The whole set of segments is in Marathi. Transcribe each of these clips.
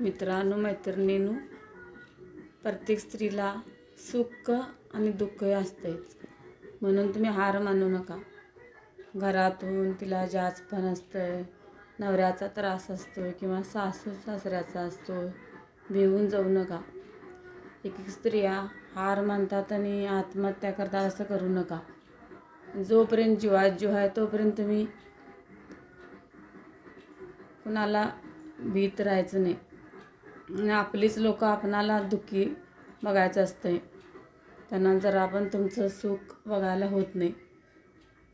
मित्रांनो मैत्रिणींनो प्रत्येक स्त्रीला सुख आणि दुःख हे असतेच म्हणून तुम्ही हार मानू नका. घरातून तिला जाचपण असतं नवऱ्याचा त्रास असतो किंवा सासू सासऱ्याचा असतो भिवून जाऊ नका. एक एक स्त्रिया हार मानतात आणि आत्महत्या करतात असं करू नका. जोपर्यंत जीवात जीव आहे तोपर्यंत तुम्ही कुणाला भीत राहायचं नाही. आपलीच लोक आपणाला दुःखी बघायचं असते त्यांना जर आपण तुमचं सुख बघायला होत नाही.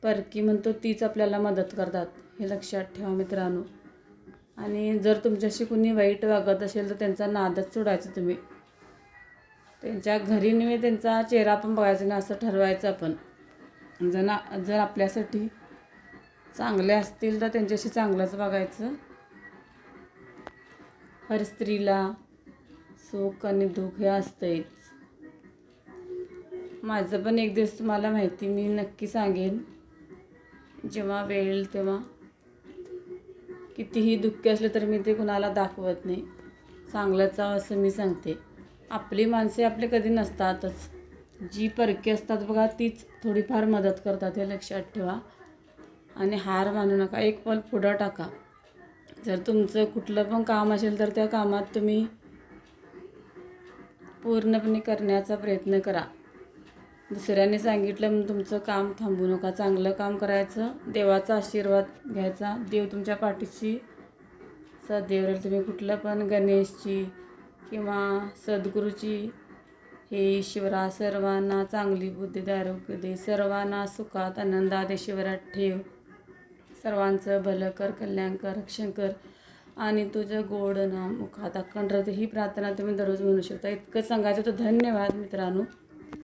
परकी म्हणतो तीच आपल्याला मदत करतात हे लक्षात ठेवा मित्रांनो. आणि जर तुमच्याशी कुणी वाईट वागत असेल तर त्यांचा नादच सोडायचं तुम्ही. त्यांच्या घरी नव्हे त्यांचा चेहरा पण बघायचा नाही असं ठरवायचं आपण. जर ना जर आपल्यासाठी चांगले असतील तर त्यांच्याशी चांगलंच बघायचं. हर स्त्रीला सुख आणि दुःख हे असतंच माझं पण एक दिवस तुम्हाला माहिती मी नक्की सांगेन. जेव्हा वेळ येईल तेव्हा. कितीही दुःखी असलं तर मी ते कुणाला दाखवत नाही. चांगलंच असं मी सांगते. आपली माणसे आपले कधी नसतातच. जी परकी असतात बघा तीच थोडीफार मदत करतात हे लक्षात ठेवा. आणि हार मानू नका. एक पल पुढं टाका. जर तुमचं कुठलं पण काम असेल तर त्या कामात तुम्ही पूर्णपणे करण्याचा प्रयत्न करा. दुसऱ्याने सांगितलं म्हणून तुमचं काम थांबू नका. चांगलं काम करायचं. देवाचा आशीर्वाद घ्यायचा. देव तुमच्या पाठीशी सदैव राहील. तुम्ही कुठलं पण गणेशची किंवा सद्गुरूची हे ईश्वरा सर्वांना चांगली बुद्धी आरोग्य दे. सर्वांना सुखात आनंदात ईश्वरात ठेव. सर्वांचं भलं कर कल्याण कर रक्षण कर. आणि तुझं गोड नाम मुखात अखंड ही प्रार्थना तुम्ही दररोज म्हणू शकता. इतकं सांगायचं तर धन्यवाद मित्रांनो.